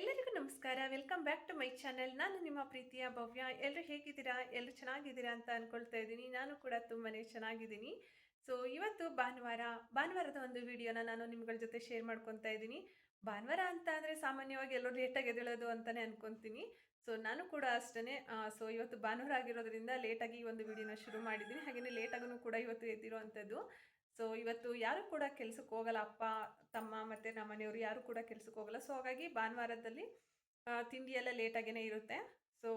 ಎಲ್ಲರಿಗೂ ನಮಸ್ಕಾರ. Welcome back to my channel ನಾನು ನಿಮ್ಮ ಪ್ರೀತಿಯ ಭವ್ಯ. ಎಲ್ಲರೂ ಹೇಗಿದ್ದೀರಾ? ಎಲ್ಲರೂ ಚೆನ್ನಾಗಿದ್ದೀರಾ ಅಂತ ಅಂದ್ಕೊಳ್ತಾ ಇದ್ದೀನಿ. ನಾನು ಕೂಡ ತುಂಬಾ ಚೆನ್ನಾಗಿದ್ದೀನಿ. ಸೊ ಇವತ್ತು ಭಾನುವಾರ, ಭಾನುವಾರದ ಒಂದು ವಿಡಿಯೋನ ನಾನು ನಿಮ್ಗಳ ಜೊತೆ ಶೇರ್ ಮಾಡ್ಕೊತಾ ಇದ್ದೀನಿ. ಭಾನುವಾರ ಅಂತ ಅಂದರೆ ಸಾಮಾನ್ಯವಾಗಿ ಎಲ್ಲರೂ ಲೇಟಾಗಿ ಎದ್ದೇಳೋದು ಅಂತಲೇ ಅನ್ಕೊತೀನಿ. ಸೊ ನಾನು ಕೂಡ ಅಷ್ಟೇ ಸೊ ಇವತ್ತು ಭಾನುವಾರ ಆಗಿರೋದ್ರಿಂದ ಲೇಟಾಗಿ ಈ ಒಂದು ವಿಡಿಯೋನ ಶುರು ಮಾಡಿದ್ದೀನಿ. ಹಾಗೆಯೇ ಲೇಟಾಗೂ ಕೂಡ ಇವತ್ತು ಎದ್ದಿರೋ ಅಂಥದ್ದು. ಸೊ ಇವತ್ತು ಯಾರು ಕೂಡ ಕೆಲ್ಸಕ್ಕೆ ಹೋಗಲ್ಲ, ಅಪ್ಪ, ತಮ್ಮ ಮತ್ತು ನಮ್ಮ ಮನೆಯವರು ಯಾರು ಕೂಡ ಕೆಲ್ಸಕ್ಕೆ ಹೋಗಲ್ಲ. ಸೊ ಹಾಗಾಗಿ ಭಾನುವಾರದಲ್ಲಿ ತಿಂಡಿ ಎಲ್ಲ ಲೇಟಾಗೇ ಇರುತ್ತೆ. ಸೊ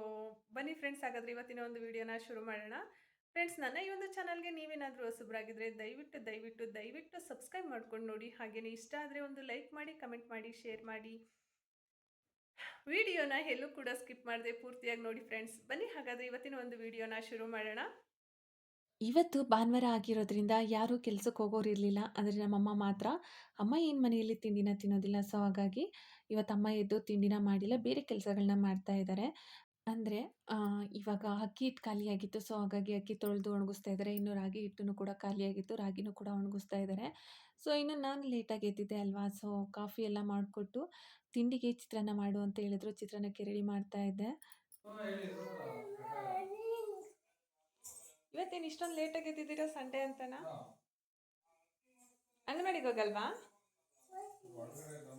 ಬನ್ನಿ ಫ್ರೆಂಡ್ಸ್ ಹಾಗಾದ್ರೆ ಇವತ್ತಿನ ಒಂದು ವಿಡಿಯೋನ ಶುರು ಮಾಡೋಣ. ಫ್ರೆಂಡ್ಸ್ ನನ್ನ ಈ ಒಂದು ಚಾನಲ್ಗೆ ನೀವೇನಾದರೂ ಹೊಸಬ್ರಾಗಿದ್ದರೆ ದಯವಿಟ್ಟು ದಯವಿಟ್ಟು ದಯವಿಟ್ಟು ಸಬ್ಸ್ಕ್ರೈಬ್ ಮಾಡ್ಕೊಂಡು ನೋಡಿ. ಹಾಗೆಯೇ ಇಷ್ಟ ಆದರೆ ಒಂದು ಲೈಕ್ ಮಾಡಿ ಕಮೆಂಟ್ ಮಾಡಿ ಶೇರ್ ಮಾಡಿ. ವಿಡಿಯೋನ ಎಲ್ಲೂ ಕೂಡ ಸ್ಕಿಪ್ ಮಾಡದೆ ಪೂರ್ತಿಯಾಗಿ ನೋಡಿ ಫ್ರೆಂಡ್ಸ್ ಬನ್ನಿ ಹಾಗಾದರೆ ಇವತ್ತಿನ ಒಂದು ವಿಡಿಯೋನ ಶುರು ಮಾಡೋಣ. ಇವತ್ತು ಭಾನುವಾರ ಆಗಿರೋದ್ರಿಂದ ಯಾರೂ ಕೆಲ್ಸಕ್ಕೆ ಹೋಗೋರು ಇರಲಿಲ್ಲ. ಅಂದರೆ ನಮ್ಮಮ್ಮ ಮಾತ್ರ, ಅಮ್ಮ ಏನು ಮನೆಯಲ್ಲಿ ತಿಂಡಿನ ತಿನ್ನೋದಿಲ್ಲ, ಸೊ ಹಾಗಾಗಿ ಇವತ್ತು ಅಮ್ಮ ಎದ್ದು ತಿಂಡಿನ ಮಾಡಿಲ್ಲ, ಬೇರೆ ಕೆಲಸಗಳನ್ನ ಮಾಡ್ತಾ ಇದ್ದಾರೆ ಅಂದರೆ ಇವಾಗ ಅಕ್ಕಿ ಹಿಟ್ಟು ಖಾಲಿಯಾಗಿತ್ತು ಸೊ ಹಾಗಾಗಿ ಅಕ್ಕಿ ತೊಳೆದು ಒಣಗಿಸ್ತಾ ಇದ್ದಾರೆ ಇನ್ನು ರಾಗಿ ಹಿಟ್ಟನ್ನು ಕೂಡ ಖಾಲಿಯಾಗಿತ್ತು ರಾಗಿನೂ ಕೂಡ ಒಣಗಿಸ್ತಾ ಇದ್ದಾರೆ ಸೊ ಇನ್ನು ನಾನು ಲೇಟಾಗಿ ಎದ್ದಿದ್ದೆ ಅಲ್ವಾ, ಸೊ ಕಾಫಿ ಎಲ್ಲ ಮಾಡಿಕೊಟ್ಟು ತಿಂಡಿಗೆ ಚಿತ್ರಾನ್ನ ಮಾಡು ಅಂತ ಹೇಳಿದ್ರು. ಚಿತ್ರಾನ್ನಕ್ಕೆ ರೆಡಿ ಮಾಡ್ತಾ ಇದ್ದೆ. ಇವತ್ತೇನು ಇಷ್ಟೊಂದು ಲೇಟಾಗಿ ಎದ್ದಿದ್ದೀರಾ ಸಂಡೇ ಅಂತನಾ? ಅಂಗನವಾಡಿಗೆ ಹೋಗಲ್ವಾ?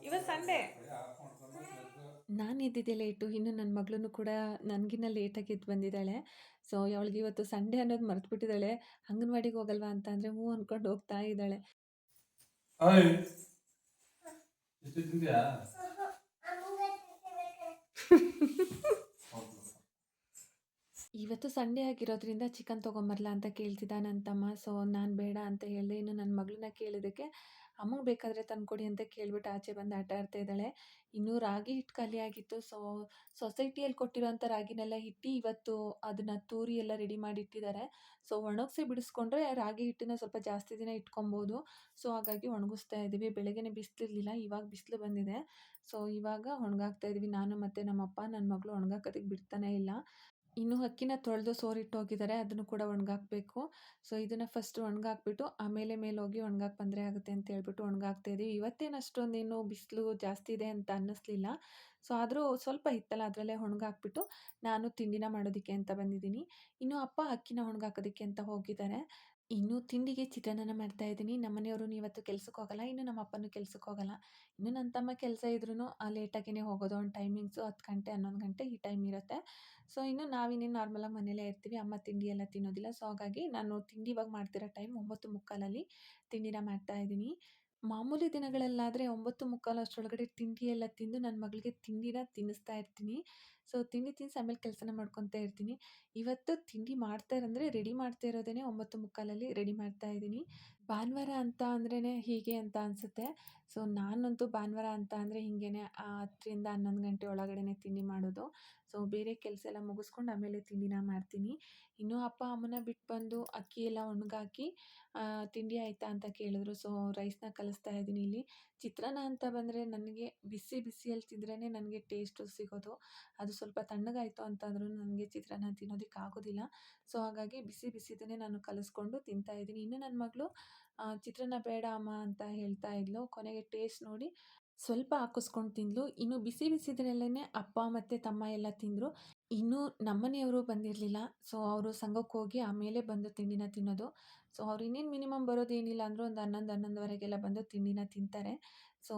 ಇವತ್ತು ಸಂಡೇ ನಾನು ಎದ್ದಿದ್ದೆ ಲೇಟು ಇನ್ನು ನನ್ನ ಮಗಳೂ ಕೂಡ ನನಗಿನ್ನ ಲೇಟಾಗಿ ಎದ್ದು ಬಂದಿದ್ದಾಳೆ. ಸೊ ಅವಳಿಗೆ ಇವತ್ತು ಸಂಡೆ ಅನ್ನೋದು ಮರೆತುಬಿಟ್ಟಿದ್ದಾಳೆ ಅಂಗನವಾಡಿಗೆ ಹೋಗಲ್ವಾ ಅಂತ ಅಂದರೆ ಹ್ಞೂ ಅನ್ಕೊಂಡು ಹೋಗ್ತಾ ಇದ್ದಾಳೆ. ಹಾಯ್ ಎಷ್ಟು ತಿಂದ್ಯಾ ಇವತ್ತು ಸಂಡೇ ಆಗಿರೋದ್ರಿಂದ ಚಿಕನ್ ತೊಗೊಂಬರಲ್ಲ ಅಂತ ಕೇಳ್ತಿದ್ದ ನನ್ನ ತಮ್ಮ. ಸೊ ನಾನು ಬೇಡ ಅಂತ ಹೇಳಿದೆ. ಇನ್ನು ನನ್ನ ಮಗಳನ್ನ ಕೇಳಿದ್ದಕ್ಕೆ ಅಮ್ಮಗೆ ಬೇಕಾದರೆ ತಂದುಕೊಡಿ ಅಂತ ಕೇಳ್ಬಿಟ್ಟು ಆಚೆ ಬಂದು ಆಟ ಆಡ್ತಾ ಇದ್ದಾಳೆ. ಇನ್ನೂ ರಾಗಿ ಹಿಟ್ಟು ಖಾಲಿಯಾಗಿತ್ತು ಸೊ ಸೊಸೈಟಿಯಲ್ಲಿ ಕೊಟ್ಟಿರೋಂಥ ರಾಗಿನೆಲ್ಲ ಹಿಟ್ಟು ಇವತ್ತು ಅದನ್ನು ತೂರಿ ಎಲ್ಲ ರೆಡಿ ಮಾಡಿ ಇಟ್ಟಿದ್ದಾರೆ. ಸೊ ಒಣಗಿಸಿ ಬಿಡಿಸ್ಕೊಂಡ್ರೆ ರಾಗಿ ಹಿಟ್ಟಿನ ಸ್ವಲ್ಪ ಜಾಸ್ತಿ ದಿನ ಇಟ್ಕೊಬೋದು. ಸೊ ಹಾಗಾಗಿ ಒಣಗಿಸ್ತಾ ಇದ್ದೀವಿ. ಬೆಳಗ್ಗೆ ಬಿಸಿಲಿರಲಿಲ್ಲ, ಇವಾಗ ಬಿಸಿಲು ಬಂದಿದೆ. ಸೊ ಇವಾಗ ಒಣಗಾಕ್ತಾ ಇದ್ದೀವಿ. ನಾನು ಮತ್ತು ನಮ್ಮಪ್ಪ ನನ್ನ ಮಗಳು ಒಣಗಾಕೋದಕ್ಕೆ ಬಿಡ್ತಾನೆ ಇಲ್ಲ. ಇನ್ನು ಅಕ್ಕಿನ ತೊಳೆದು ಸೋರಿಟ್ಟೋಗಿದ್ದಾರೆ ಅದನ್ನು ಕೂಡ ಒಣಗಾಕಬೇಕು. ಸೊ ಇದನ್ನು ಫಸ್ಟ್ ಒಣಗಾಕ್ಬಿಟ್ಟು, ಆಮೇಲೆ ಮೇಲೆ ಹೋಗಿ ಒಣಗಾಕ್ ಬಂದರೆ ಆಗುತ್ತೆ ಅಂತ ಹೇಳ್ಬಿಟ್ಟು ಒಣಗಾಕ್ತಾ ಇದ್ದೀವಿ ಇವತ್ತೇನು ಅಷ್ಟೊಂದೇನು ಬಿಸಿಲು ಜಾಸ್ತಿ ಇದೆ ಅಂತ ಅನ್ನಿಸ್ಲಿಲ್ಲ. ಸೊ ಆದರೂ ಸ್ವಲ್ಪ ಇತ್ತಲ್ಲ ಅದರಲ್ಲೇ ಒಣಗಾಕ್ಬಿಟ್ಟು ನಾನು ತಿಂಡಿನ ಮಾಡೋದಕ್ಕೆ ಅಂತ ಬಂದಿದ್ದೀನಿ. ಇನ್ನು ಅಪ್ಪ ಅಕ್ಕಿನ ಒಣಗಾಕೋದಕ್ಕೆ ಅಂತ ಹೋಗಿದ್ದಾರೆ. ಇನ್ನು ತಿಂಡಿಗೆ ಚಿತ್ರಾನ್ನ ಮಾಡ್ತಾ ಇದ್ದೀನಿ. ನಮ್ಮ ಮನೆಯವರು ಇವತ್ತು ಕೆಲ್ಸಕ್ಕೆ ಹೋಗಲ್ಲ, ಇನ್ನು ನಮ್ಮ ಅಪ್ಪನೂ ಕೆಲ್ಸಕ್ಕೆ ಹೋಗಲ್ಲ. ಇನ್ನು ನನ್ನ ತಮ್ಮ ಕೆಲಸ ಇದ್ರೂ ಲೇಟಾಗಿಯೇ ಹೋಗೋದು. ಒಂದು ಟೈಮಿಂಗ್ಸು ಹತ್ತು ಗಂಟೆ, ಹನ್ನೊಂದು ಗಂಟೆ ಈ ಟೈಮ್ ಇರುತ್ತೆ. ಸೊ ಇನ್ನು ನಾವಿನ್ನೇನು ನಾರ್ಮಲಾಗಿ ಮನೇಲೇ ಇರ್ತೀವಿ. ಅಮ್ಮ ತಿಂಡಿ ಎಲ್ಲ ತಿನ್ನೋದಿಲ್ಲ. ಸೊ ಹಾಗಾಗಿ ನಾನು ತಿಂಡಿ ಇವಾಗ ಮಾಡ್ತಿರೋ ಟೈಮ್ ಒಂಬತ್ತು ಮುಕ್ಕಾಲಲ್ಲಿ ತಿಂಡಿನ ಮಾಡ್ತಾ ಇದ್ದೀನಿ. ಮಾಮೂಲಿ ದಿನಗಳಲ್ಲಾದರೆ ಒಂಬತ್ತು ಮುಕ್ಕಾಲು ಅಷ್ಟರೊಳಗಡೆ ತಿಂಡಿ ಎಲ್ಲ ತಿಂದು ನನ್ನ ಮಗಳಿಗೆ ತಿಂಡಿನ ತಿನ್ನಿಸ್ತಾ ಇರ್ತೀನಿ. ಸೊ ತಿಂಡಿ ತಿನ್ನಿಸಿ ಆಮೇಲೆ ಕೆಲಸನ ಮಾಡ್ಕೊತಾ ಇರ್ತೀನಿ. ಇವತ್ತು ತಿಂಡಿ ಮಾಡ್ತಾ ಇರಂದರೆ ರೆಡಿ ಮಾಡ್ತಾ ಇರೋದೇ ಒಂಬತ್ತು ಮುಕ್ಕಾಲಲ್ಲಿ ರೆಡಿ ಮಾಡ್ತಾ ಇದ್ದೀನಿ. ಭಾನುವಾರ ಅಂತ ಅಂದ್ರೇ ಹೀಗೆ ಅಂತ ಅನಿಸುತ್ತೆ. ಸೊ, ನಾನಂತೂ ಭಾನುವಾರ ಅಂತ ಅಂದರೆ ಹೀಗೇನೆ ಹತ್ತರಿಂದ ಹನ್ನೊಂದು ಗಂಟೆ ಒಳಗಡೆನೆ ತಿಂಡಿ ಮಾಡೋದು. ಸೊ, ಬೇರೆ ಕೆಲಸ ಎಲ್ಲ ಮುಗಿಸ್ಕೊಂಡು ಆಮೇಲೆ ತಿಂಡಿನ ಮಾಡ್ತೀನಿ. ಇನ್ನೂ ಅಪ್ಪ ಅಮ್ಮನ ಬಿಟ್ಟು ಬಂದು ಅಕ್ಕಿ ಎಲ್ಲ ಒಣಗಾಕಿ ತಿಂಡಿ ಆಯಿತಾ ಅಂತ ಕೇಳಿದ್ರು. ಸೊ, ರೈಸ್ನ ಕಲಿಸ್ತಾ ಇದ್ದೀನಿ ಇಲ್ಲಿ. ಚಿತ್ರಾನ್ನ ಅಂತ ಬಂದರೆ ನನಗೆ ಬಿಸಿ ಬಿಸಿಯಲ್ಲಿ ತಿಂದ್ರೇ ನನಗೆ ಟೇಸ್ಟು ಸಿಗೋದು. ಅದು ಸ್ವಲ್ಪ ತಣ್ಣಗಾಯಿತು ಅಂತಂದ್ರೂ ನನಗೆ ಚಿತ್ರಾನ್ನ ತಿನ್ನೋದಕ್ಕೆ ಆಗೋದಿಲ್ಲ ಸೊ, ಹಾಗಾಗಿ ಬಿಸಿ ಬಿಸಿದನ್ನೇ ನಾನು ಕಲಿಸ್ಕೊಂಡು ತಿಂತಾ ಇದ್ದೀನಿ. ಇನ್ನು ನನ್ನ ಮಗಳು ಚಿತ್ರಾನ್ನ ಬೇಡ ಅಮ್ಮ ಅಂತ ಹೇಳ್ತಾ ಇದ್ಲು. ಕೊನೆಗೆ ಟೇಸ್ಟ್ ನೋಡಿ ಸ್ವಲ್ಪ ಹಾಕಿಸ್ಕೊಂಡು ತಿಂದ್ಲು. ಇನ್ನು ಬಿಸಿ ಬಿಸಿದ್ರಲ್ಲೇ ಅಪ್ಪ ಮತ್ತು ತಮ್ಮ ಎಲ್ಲ ತಿಂದರು. ಇನ್ನೂ ನಮ್ಮನೆಯವರು ಬಂದಿರಲಿಲ್ಲ. ಸೊ ಅವರು ಸಂಘಕ್ಕೆ ಹೋಗಿ ಆಮೇಲೆ ಬಂದು ತಿಂಡಿನ ತಿನ್ನೋದು. ಸೊ ಅವ್ರು ಇನ್ನೇನು ಮಿನಿಮಮ್ ಬರೋದೇನಿಲ್ಲ ಅಂದರೂ ಒಂದು ಹನ್ನೊಂದು, ಹನ್ನೊಂದುವರೆಗೆಲ್ಲ ಬಂದು ತಿಂಡಿನ ತಿಂತಾರೆ. ಸೊ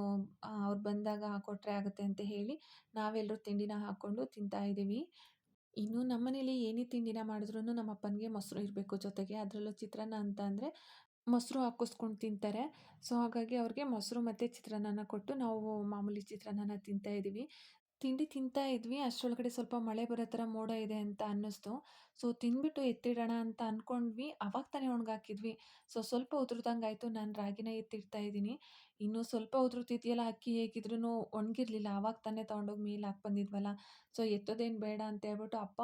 ಅವ್ರು ಬಂದಾಗ ಹಾಕೊಟ್ರೆ ಆಗುತ್ತೆ ಅಂತ ಹೇಳಿ ನಾವೆಲ್ಲರೂ ತಿಂಡಿನ ಹಾಕ್ಕೊಂಡು ತಿಂತಾ ಇದ್ದೀವಿ. ಇನ್ನು ನಮ್ಮನೇಲಿ ಏನೇ ತಿಂಡಿನ ಮಾಡಿದ್ರೂ ನಮ್ಮ ಅಪ್ಪನಿಗೆ ಮೊಸರು ಇರಬೇಕು ಜೊತೆಗೆ. ಅದರಲ್ಲೂ ಚಿತ್ರಾನ್ನ ಅಂತ ಅಂದರೆ ಮೊಸರು ಹಾಕಿಸ್ಕೊಂಡು ತಿಂತಾರೆ. ಸೊ, ಹಾಗಾಗಿ ಅವ್ರಿಗೆ ಮೊಸರು ಮತ್ತು ಚಿತ್ರಾನ್ನನ ಕೊಟ್ಟು ನಾವು ಮಾಮೂಲಿ ಚಿತ್ರಾನ್ನನ ತಿಂತಾ ಇದ್ದೀವಿ ತಿಂಡಿ ತಿಂತಾ ಇದ್ವಿ, ಅಷ್ಟರೊಳಗಡೆ ಸ್ವಲ್ಪ ಮಳೆ ಬರೋ ಥರ ಮೋಡ ಇದೆ ಅಂತ ಅನ್ನಿಸ್ತು. ಸೊ, ತಿಂದ್ಬಿಟ್ಟು ಎತ್ತಿಡೋಣ ಅಂತ ಅಂದ್ಕೊಂಡ್ವಿ ಅವಾಗ ತಾನೇ ಒಣಗಾಕಿದ್ವಿ. ಸೊ, ಸ್ವಲ್ಪ ಉದುರ್ದಂಗೆ ಆಯಿತು. ನಾನು ರಾಗಿನ ಎತ್ತಿಡ್ತಾ ಇದ್ದೀನಿ. ಇನ್ನು ಸ್ವಲ್ಪ ಉದುರುತಿದೆಯಲ್ಲ ಅಕ್ಕಿ ಹೇಗಿದ್ರೂ ಒಣಗಿರ್ಲಿಲ್ಲ. ಆವಾಗ ತಾನೇ ತೊಗೊಂಡೋಗಿ ಮೇಲೆ ಹಾಕಿ ಬಂದಿದ್ವಲ್ಲ. ಸೊ, ಎತ್ತೋದೇನು ಬೇಡ ಅಂತ ಹೇಳ್ಬಿಟ್ಟು ಅಪ್ಪ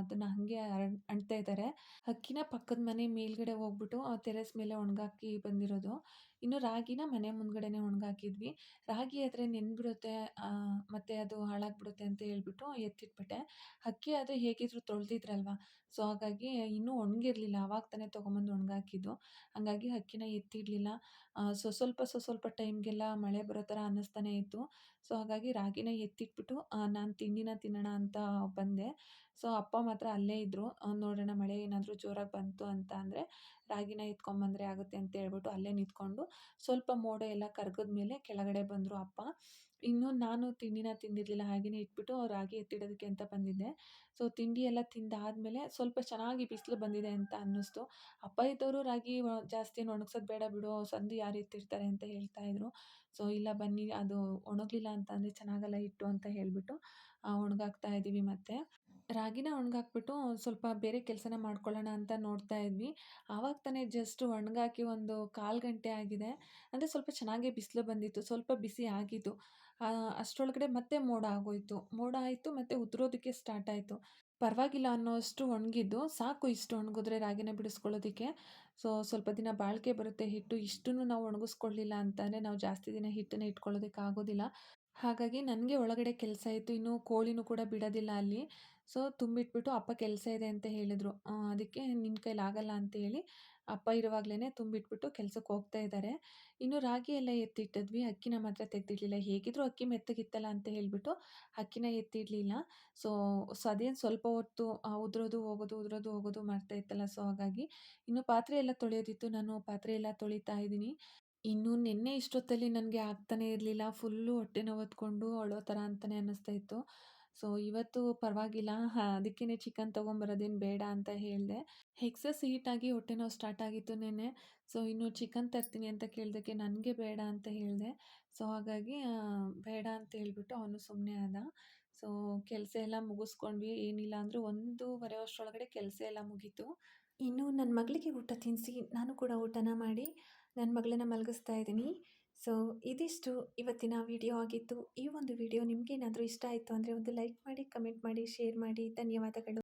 ಅದನ್ನು ಹಾಗೆ ಅಂಟ್ತಾ ಇದ್ದಾರೆ ಅಕ್ಕಿನ ಪಕ್ಕದ ಮನೆ ಮೇಲ್ಗಡೆ ಹೋಗ್ಬಿಟ್ಟು ಟೆರೆಸ್ ಮೇಲೆ ಒಣಗಾಕಿ ಬಂದಿರೋದು. ಇನ್ನು ರಾಗಿನ ಮನೆ ಮುಂದ್ಗಡೆನೆ ಒಣಗಾಕಿದ್ವಿ. ರಾಗಿ ಆದರೆ ನೆನ್ಬಿಡುತ್ತೆ ಮತ್ತು ಅದು ಹಾಳಾಗಿಬಿಡುತ್ತೆ ಅಂತ ಹೇಳ್ಬಿಟ್ಟು ಎತ್ತಿಟ್ಬಿಟ್ಟೆ. ಅಕ್ಕಿ ಆದರೆ ಹೇಗಿದ್ರು ತೊಳೆದಿದ್ರಲ್ವ? ಸೊ ಹಾಗಾಗಿ ಇನ್ನೂ ಒಣಗಿರ್ಲಿಲ್ಲ ಆವಾಗ ತಾನೇ ತೊಗೊಂಬಂದು ಒಣಗಾಕಿದ್ದು. ಹಾಗಾಗಿ ಅಕ್ಕಿನ ಎತ್ತಿಡಲಿಲ್ಲ. ಸೊ ಸ್ವಲ್ಪ ಸೊ ಸ್ವಲ್ಪ ಟೈಮ್ಗೆಲ್ಲ ಮಳೆ ಬರೋ ಥರ ಅನ್ನಿಸ್ತಾನೆ ಇತ್ತು. ಸೊ ಹಾಗಾಗಿ ರಾಗಿನ ಎತ್ತಿಟ್ಬಿಟ್ಟು ನಾನು ತಿಂಡಿನ ತಿನ್ನೋಣ ಅಂತ ಬಂದೆ. ಸೊ ಅಪ್ಪ ಮಾತ್ರ ಅಲ್ಲೇ ಇದ್ದರು ನೋಡೋಣ ಮಳೆ ಏನಾದರೂ ಜೋರಾಗಿ ಬಂತು ಅಂತ ಅಂದರೆ ರಾಗಿನ ಎತ್ಕೊಂಬಂದರೆ ಆಗುತ್ತೆ ಅಂತ ಹೇಳ್ಬಿಟ್ಟು ಅಲ್ಲೇ ನಿಂತ್ಕೊಂಡು ಸ್ವಲ್ಪ ಮೋಡ ಎಲ್ಲ ಕರಗಿದ ಮೇಲೆ ಕೆಳಗಡೆ ಬಂದರು ಅಪ್ಪ. ಇನ್ನು ನಾನು ತಿಂಡಿನ ತಿಂದಿರಲಿಲ್ಲ ಹಾಗೆಯೇ ಇಟ್ಬಿಟ್ಟು ರಾಗಿ ಎತ್ತಿಡೋದಕ್ಕೆ ಅಂತ ಬಂದಿದ್ದೆ. ಸೊ, ತಿಂಡಿ ಎಲ್ಲ ತಿಂದಾದಮೇಲೆ ಸ್ವಲ್ಪ ಚೆನ್ನಾಗಿ ಬಿಸಿಲು ಬಂದಿದೆ ಅಂತ ಅನ್ನಿಸ್ತು. ಅಪ್ಪ ಇದ್ದವರು ರಾಗಿ ಜಾಸ್ತಿ ಒಣಗ್ಸೋದು ಬೇಡ ಬಿಡು, ಸಂದು ಯಾರು ಎತ್ತಿರ್ತಾರೆ ಅಂತ ಹೇಳ್ತಾ ಇದ್ರು. ಸೊ, ಇಲ್ಲ ಬನ್ನಿ, ಅದು ಒಣಗಲಿಲ್ಲ ಅಂತಂದರೆ ಚೆನ್ನಾಗಲ್ಲ ಇಟ್ಟು ಅಂತ ಹೇಳಿಬಿಟ್ಟು ಒಣಗಾಕ್ತಾ ಇದ್ದೀವಿ ಮತ್ತೆ. ರಾಗಿನ ಒಣಗಾಕ್ಬಿಟ್ಟು ಸ್ವಲ್ಪ ಬೇರೆ ಕೆಲಸನ ಮಾಡ್ಕೊಳ್ಳೋಣ ಅಂತ ನೋಡ್ತಾ ಇದ್ವಿ. ಆವಾಗ ತಾನೇ ಜಸ್ಟ್ ಒಣಗಾಕಿ ಒಂದು ಕಾಲು ಗಂಟೆ ಆಗಿದೆ. ಅಂದರೆ ಸ್ವಲ್ಪ ಚೆನ್ನಾಗೇ ಬಿಸಿಲು ಬಂದಿತ್ತು, ಸ್ವಲ್ಪ ಬಿಸಿ ಆಗಿತ್ತು. ಅಷ್ಟರೊಳಗಡೆ ಮತ್ತೆ ಮೋಡ ಆಗೋಯಿತು. ಮೋಡ ಆಯಿತು ಮತ್ತು ಉದುರೋದಕ್ಕೆ ಸ್ಟಾರ್ಟ್ ಆಯಿತು. ಪರವಾಗಿಲ್ಲ ಅನ್ನೋಷ್ಟು ಒಣಗಿದ್ದು. ಸಾಕು ಇಷ್ಟು ಒಣಗಿದ್ರೆ ರಾಗಿನ ಬಿಡಿಸ್ಕೊಳ್ಳೋದಕ್ಕೆ. ಸೊ ಸ್ವಲ್ಪ ದಿನ ಬಾಳಿಕೆ ಬರುತ್ತೆ. ಹಿಟ್ಟು ಇಷ್ಟನ್ನು ನಾವು ಒಣಗಿಸ್ಕೊಳ್ಳಿಲ್ಲ ಅಂತಂದರೆ ನಾವು ಜಾಸ್ತಿ ದಿನ ಹಿಟ್ಟನ್ನ ಇಟ್ಕೊಳ್ಳೋದಕ್ಕೆ ಆಗೋದಿಲ್ಲ. ಹಾಗಾಗಿ ನನಗೆ ಒಳಗಡೆ ಕೆಲಸ ಇತ್ತು. ಇನ್ನು ಕೋಳಿನೂ ಕೂಡ ಬಿಡೋದಿಲ್ಲ ಅಲ್ಲಿ. ಸೊ ತುಂಬಿಟ್ಬಿಟ್ಟು ಅಪ್ಪ ಕೆಲಸ ಇದೆ ಅಂತ ಹೇಳಿದರು. ಅದಕ್ಕೆ ನಿನ್ನ ಆಗಲ್ಲ ಅಂತೇಳಿ ಅಪ್ಪ ಇರುವಾಗಲೇ ತುಂಬಿಟ್ಬಿಟ್ಟು ಕೆಲ್ಸಕ್ಕೆ ಹೋಗ್ತಾ ಇದ್ದಾರೆ ಇನ್ನು ರಾಗಿ ಎಲ್ಲ ಎತ್ತಿಟ್ಟಿದ್ವಿ. ಅಕ್ಕಿನ ಮಾತ್ರ ತೆಗೆದಿಡ್ಲಿಲ್ಲ. ಹೇಗಿದ್ರೂ ಅಕ್ಕಿ ಮೆತ್ತಗಿತ್ತಲ್ಲ ಅಂತ ಹೇಳಿಬಿಟ್ಟು ಅಕ್ಕಿನ ಎತ್ತಿಡಲಿಲ್ಲ. ಸೊ ಸೊ ಅದೇನು ಸ್ವಲ್ಪ ಹೊತ್ತು ಉದುರೋದು ಹೋಗೋದು ಉದುರೋದು ಹೋಗೋದು ಮಾಡ್ತಾ ಇತ್ತಲ್ಲ. ಸೊ ಹಾಗಾಗಿ ಇನ್ನು ಪಾತ್ರೆ ಎಲ್ಲ ತೊಳೆಯೋದಿತ್ತು. ನಾನು ಪಾತ್ರೆ ಎಲ್ಲ ತೊಳಿತಾ ಇದ್ದೀನಿ. ಇನ್ನು ನಿನ್ನೆ ಇಷ್ಟೊತ್ತಲ್ಲಿ ನನಗೆ ಆಗ್ತಾನೇ ಇರಲಿಲ್ಲ. ಫುಲ್ಲು ಹೊಟ್ಟೆ ಹೊತ್ಕೊಂಡು ಅಳೋ ಥರ ಅಂತಲೇ ಅನ್ನಿಸ್ತಾ ಇತ್ತು. ಸೊ, ಇವತ್ತು ಪರವಾಗಿಲ್ಲ. ಅದಕ್ಕೇ ಚಿಕನ್ ತೊಗೊಂಬರೋದೇನು ಬೇಡ ಅಂತ ಹೇಳಿದೆ. ಎಕ್ಸಸ್ ಹೀಟಾಗಿ ಹೊಟ್ಟೆ ನೋವು ಸ್ಟಾರ್ಟ್ ಆಗಿತ್ತು ನೆನ್ನೆ. ಸೊ, ಇನ್ನು ಚಿಕನ್ ತರ್ತೀನಿ ಅಂತ ಕೇಳಿದಕ್ಕೆ ನನಗೆ ಬೇಡ ಅಂತ ಹೇಳಿದೆ. ಸೊ, ಹಾಗಾಗಿ ಬೇಡ ಅಂತ ಹೇಳಿಬಿಟ್ಟು ಅವನು ಸುಮ್ಮನೆ ಆದ. ಸೊ, ಕೆಲಸ ಎಲ್ಲ ಮುಗಿಸ್ಕೊಂಡ್ವಿ. ಏನಿಲ್ಲ ಅಂದರೂ ಒಂದೂವರೆ ವರ್ಷದೊಳಗಡೆ ಕೆಲಸ ಎಲ್ಲ ಮುಗೀತು. ಇನ್ನು ನನ್ನ ಮಗಳಿಗೆ ಊಟ ತಿನ್ನಿಸಿ ನಾನು ಕೂಡ ಊಟನ ಮಾಡಿ ನನ್ನ ಮಗಳನ್ನ ಮಲಗಿಸ್ತಾ ಇದ್ದೀನಿ. ಸೊ ಇದಿಷ್ಟು ಇವತ್ತಿನ ವಿಡಿಯೋ ಆಗಿತ್ತು. ಈ ಒಂದು ವಿಡಿಯೋ ನಿಮಗೇನಾದರೂ ಇಷ್ಟ ಆಯಿತು ಅಂದರೆ ಒಂದು ಲೈಕ್ ಮಾಡಿ ಕಮೆಂಟ್ ಮಾಡಿ ಶೇರ್ ಮಾಡಿ. ಧನ್ಯವಾದಗಳು.